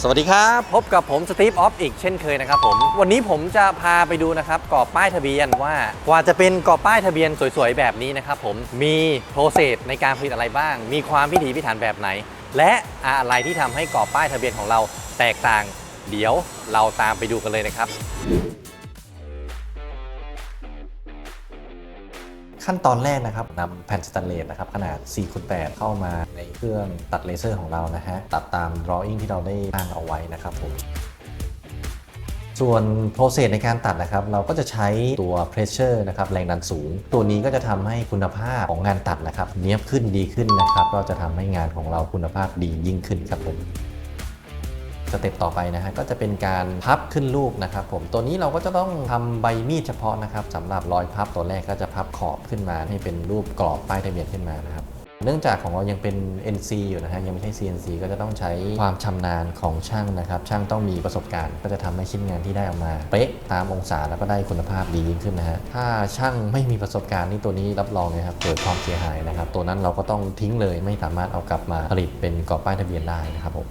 สวัสดีครับ พบกับผมสตีฟออฟอีกเช่นเคยนะครับผมวันนี้ผมจะพาไปดูนะครับกรอบป้ายทะเบียนว่ากว่าจะเป็นกรอบป้ายทะเบียนสวยๆ แบบนี้นะครับผมมีโปรเซสในการผลิตอะไรบ้าง มีความพิถีพิถันแบบไหน และอะไรที่ทำให้กรอบป้ายทะเบียนของเราแตกต่าง เดี๋ยวเราตามไปดูกันเลยนะครับ ขั้นตอนแรกนะครับนำแผ่นสแตนเลสนะครับขนาด4คูณ8เข้ามาในเครื่องตัดเลเซอร์ของเรานะฮะตัดตาม drawing ที่เราได้ตั้งเอาไว้นะครับผมส่วน process ในการตัดนะครับเราก็จะใช้ตัว pressure นะครับแรงดันสูง ตัวนี้ก็จะทำให้คุณภาพของงานตัดนะครับเนี้ยบขึ้นดีขึ้นนะครับ ก็จะทำให้งานของเราคุณภาพดียิ่งขึ้นครับผม สเต็ปต่อไปนะฮะก็จะเป็นการพับขึ้นรูปนะครับผมตัวนี้เราก็จะต้องทำใบมีดเฉพาะนะครับสำหรับรอยพับตัวแรกก็จะพับขอบขึ้นมา ให้เป็นรูปกรอบป้ายทะเบียนขึ้นมานะครับเนื่องจากของเรายังเป็น NC อยู่นะฮะยังไม่ใช่ CNC ก็จะต้องใช้ความชำนาญของช่างนะครับ ช่างต้องมีประสบการณ์ ก็จะทำให้ชิ้นงานที่ได้ออกมา เป๊ะตามองศาแล้วก็ได้คุณภาพดียิ่งขึ้นนะฮะถ้าช่างไม่มีประสบการณ์นี่ตัวนี้รับรองเลยครับเกิดความเสียหายนะครับ ตัวนั้นเราก็ต้องทิ้งเลยไม่สามารถเอากลับมาผลิตเป็นกรอบป้ายทะเบียนได้นะครับผม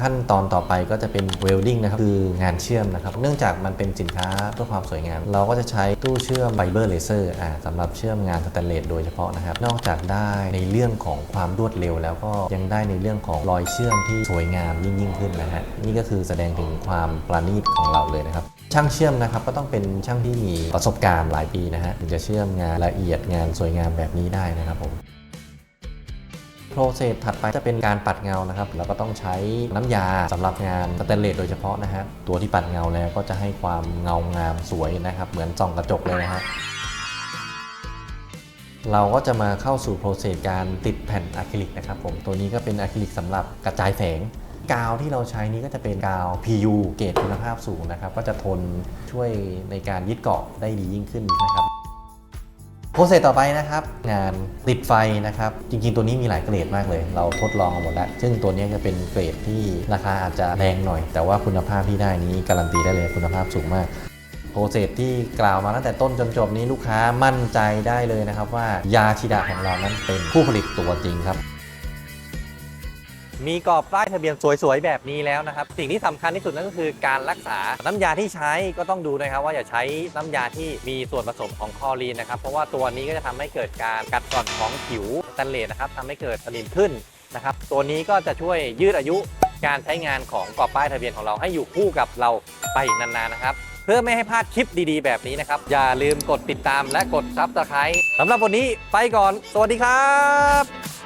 ขั้นตอนต่อไปก็จะเป็นเวลดิ้งนะครับคืองานเชื่อมนะครับเนื่องจากมันเป็นสินค้าเพื่อความสวยงาม เราก็จะใช้ตู้เชื่อมไฟเบอร์เลเซอร์อ่าสำหรับเชื่อมงานสแตนเลสโดยเฉพาะนะครับ นอกจากได้ในเรื่องของความรวดเร็ว แล้วก็ยังได้ในเรื่องของรอยเชื่อมที่สวยงามยิ่งยิ่งขึ้นนะฮะนี่ก็คือแสดงถึงความประณีตของเราเลยนะครับช่างเชื่อมนะครับก็ต้องเป็นช่างที่มีประสบการณ์หลายปีนะฮะถึงจะเชื่อมงานละเอียดงานสวยงามแบบนี้ได้นะครับผม โปรเซสถัดไปจะเป็นการปัดเงานะครับแล้วก็ต้องใช้น้ำยาสำหรับงานสแตนเลสโดยเฉพาะนะฮะตัวที่ปัดเงาแล้วก็จะให้ความเงางามสวยนะครับ เหมือนส่องกระจกเลยนะฮะเราก็จะมาเข้าสู่โปรเซสการติดแผ่นอะคริลิกนะครับผมตัวนี้ก็เป็นอะคริลิกสำหรับกระจายแสงกาวที่เราใช้นี้ก็จะเป็นกาว PU เกรดคุณภาพสูงนะครับ ก็จะทนช่วยในการยึดเกาะได้ดียิ่งขึ้นนะครับ โปรเซสต่อไปนะครับ งานติดไฟนะครับ จริงๆ ตัวนี้มีหลายเกรดมากเลย เราทดลองมาหมดแล้ว ซึ่งตัวนี้จะเป็นเกรดที่ราคาอาจจะแรงหน่อย แต่ว่าคุณภาพที่ได้นี้การันตีได้เลยคุณภาพสูงมากโปรเซสที่กล่าวมาตั้งแต่ต้นจนจบนี้ลูกค้ามั่นใจได้เลยนะครับว่ายาชิดะของเรานั้นเป็นผู้ผลิตตัวจริงครับ มีกรอบป้ายทะเบียนสวยๆ แบบนี้แล้วนะครับ สิ่งที่สำคัญที่สุดนั่นก็คือการรักษาน้ำยาที่ใช้ก็ต้องดูนะครับ ว่าอย่าใช้น้ำยาที่มีส่วนผสมของคลอรีนนะครับ เพราะว่าตัวนี้ก็จะทำให้เกิดการกัดกร่อนของผิวสแตนเลสนะครับทำให้เกิดสนิมขึ้นนะครับ ตัวนี้ก็จะช่วยยืดอายุการใช้งานของกรอบป้ายทะเบียนของเราให้อยู่คู่กับเราไปนานๆนะครับเพื่อไม่ให้พลาดคลิปดีๆ แบบนี้นะครับ อย่าลืมกดติดตามและกดซับสไครต์สำหรับวันนี้ไปก่อน สวัสดีครับ